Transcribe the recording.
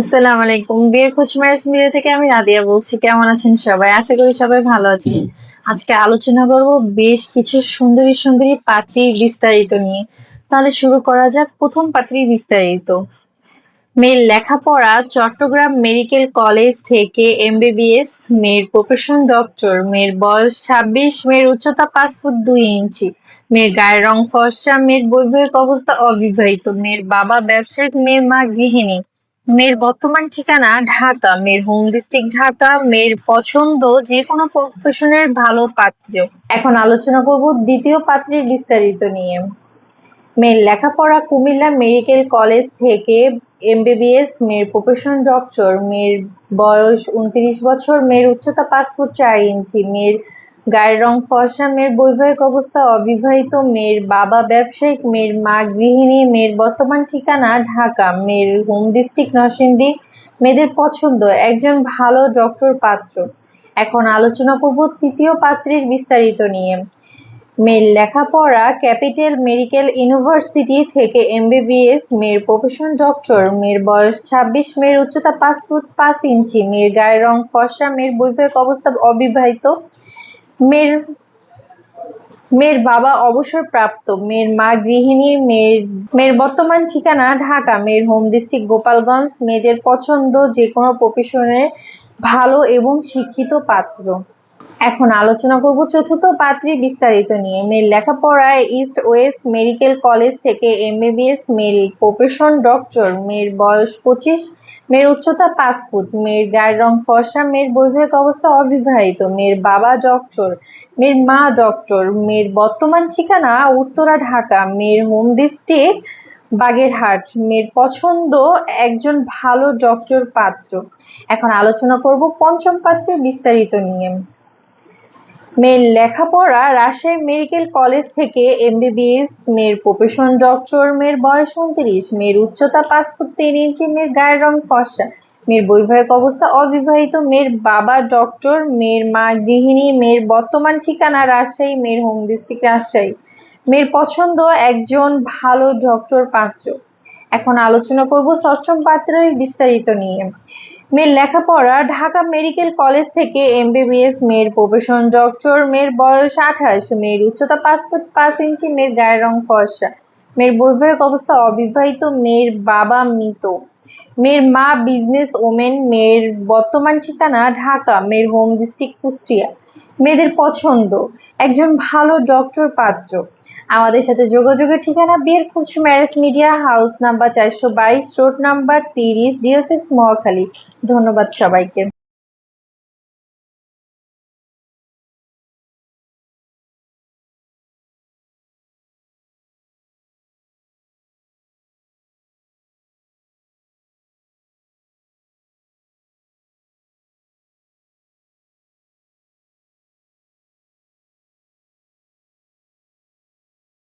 আসসালামু আলাইকুম। খোঁজ ম্যারেজ মিডিয়া থেকে আমি রাদিয়া বলছি। কেমন আছেন সবাই? আশা করি সবাই ভালো আছেন। আজকে আলোচনা করব বেশ কিছু সুন্দরী সুন্দরী পাত্রীর বিস্তারিত নিয়ে। তাহলে শুরু করা যাক প্রথম পাত্রীর বিস্তারিত। মেয়ের লেখাপড়া চট্টগ্রাম মেডিকেল কলেজ থেকে এমবিবিএস, মেয়ের প্রফেশন ডক্টর, মেয়ের বয়স ছাব্বিশ, মেয়ের উচ্চতা পাঁচ ফুট দুই ইঞ্চি, মেয়ের গায়ের রং ফর্সা, মেয়ের বৈবাহিক অবস্থা অবিবাহিত, মেয়ের বাবা ব্যবসায়িক, মেয়ের মা গৃহিণী। মেয়ের বর্তমান ঠিকানা ঢাকা, মেয়ের হোম ডিস্ট্রিক্ট ঢাকা, মেয়ের পছন্দ যে কোনো প্রফেশনের ভালো পাত্র। এখন আলোচনা করব দ্বিতীয় পাত্রের বিস্তারিত নিয়ে। মেয়ের লেখাপড়া কুমিল্লা মেডিকেল কলেজ থেকে এমবিবিএস, মেয়ের প্রফেশন ডক্টর মেয়ের বয়স উনত্রিশ বছর, মেয়ের উচ্চতা পাঁচ ফুট চার ইঞ্চি, মেয়ের গায়ের রং ফর্সা, মেয়ের বৈবাহিক অবস্থা অবিবাহিত, মেয়ের বাবা ব্যবসায়িক, মেয়ের মা গৃহিণী, মেয়ের বর্তমান ঠিকানা ঢাকা, মেয়ের হোম ডিস্ট্রিক্ট নরসিংদী, মেয়েদের পছন্দ, একজন ভালো ডক্টর পাত্র। এখন আলোচনা করব তৃতীয় পাত্রের বিস্তারিত নিয়ে। মেয়ের লেখাপড়া ক্যাপিটাল মেডিকেল ইউনিভার্সিটি থেকে এমবিবিএস, মেয়ের প্রফেশন ডক্টর, মেয়ের বয়স ছাব্বিশ, মেয়ের উচ্চতা পাঁচ ফুট পাঁচ ইঞ্চি, মেয়ের গায়ের রং ফর্সা, মেয়ের বৈবাহিক অবস্থা অবিবাহিত মেয়ের মেয়ের বাবা অবসর প্রাপ্ত মেয়ের মা গৃহিণী, মেয়ের মেয়ের বর্তমান ঠিকানা ঢাকা, মেয়ের হোম ডিস্ট্রিক্ট গোপালগঞ্জ, মেয়েদের পছন্দ যে কোনো প্রফেশনের ভালো এবং শিক্ষিত পাত্র। এখন আলোচনা করব চতুর্থ পাত্রী বিস্তারিত নিয়ে। মেয়ের লেখাপড়ায় ইস্ট ওয়েস্ট মেডিকেল কলেজ থেকে এমবিবিএস মেল প্রফেশন ডক্টর মেয়ের বয়স পঁচিশ, মেয়ের উচ্চতা পাঁচ ফুট, মেয়ের গায়ের রং ফর্সা, মেয়ের বৈবাহিক অবস্থা অবিবাহিত, মেয়ের বাবা ডক্টর মেয়ের মা ডক্টর মেয়ের বর্তমান ঠিকানা উত্তরা, ঢাকা, মেয়ের হোম ডিস্ট্রিক্ট বাগেরহাট, মেয়ের পছন্দ একজন ভালো ডক্টর পাত্র। এখন আলোচনা করব পঞ্চম পাত্রের বিস্তারিত নিয়ে। মেয়ের লেখাপড়া রাজশাহী মেডিকেল কলেজ থেকে এমবিবিএস মেয়ের প্রফেশন ডক্টর মেয়ের বয়স উনত্রিশ, মেয়ের উচ্চতা পাঁচ ফুট তিন ইঞ্চি, মেয়ের গায়ের রং ফর্সা, মেয়ের বৈবাহিক অবস্থা অবিবাহিত, মেয়ের বাবা ডক্টর মেয়ের মা গৃহিণী, মেয়ের বর্তমান ঠিকানা রাজশাহী, মেয়ের হোম ডিস্ট্রিক্ট রাজশাহী। মেয়ের পছন্দ একজন ভালো ডক্টর পাত্র। এখন আলোচনা করব ষষ্ঠম পাত্রের বিস্তারিত নিয়ে। মেয়ের লেখাপড়া, ঢাকা মেডিকেল কলেজ থেকে এমবিবিএস মেয়ের প্রফেশন ডক্টর মেয়ের বয়স আঠাশ, মেয়ের উচ্চতা পাঁচ ফুট পাঁচ ইঞ্চি, মেয়ের গায়ের রং ফর্সা। মেয়ের বৈবাহিক অবস্থা অবিবাহিত, মেয়ের বাবা মৃত। মেয়ের মা বিজনেস ওমেন মেয়ের বর্তমান ঠিকানা ঢাকা, মেয়ের হোম ডিস্ট্রিক্ট কুষ্টিয়া। মেয়েদের পছন্দ। একজন ভালো ডক্টর পাত্র। আমাদের সাথে যোগাযোগের ঠিকানা বিয়ের খুশ ম্যারেজ মিডিয়া হাউস নাম্বার চারশো বাইশ, রোড নাম্বার তিরিশ ডিএসএস মহাখালী। ধন্যবাদ সবাইকে।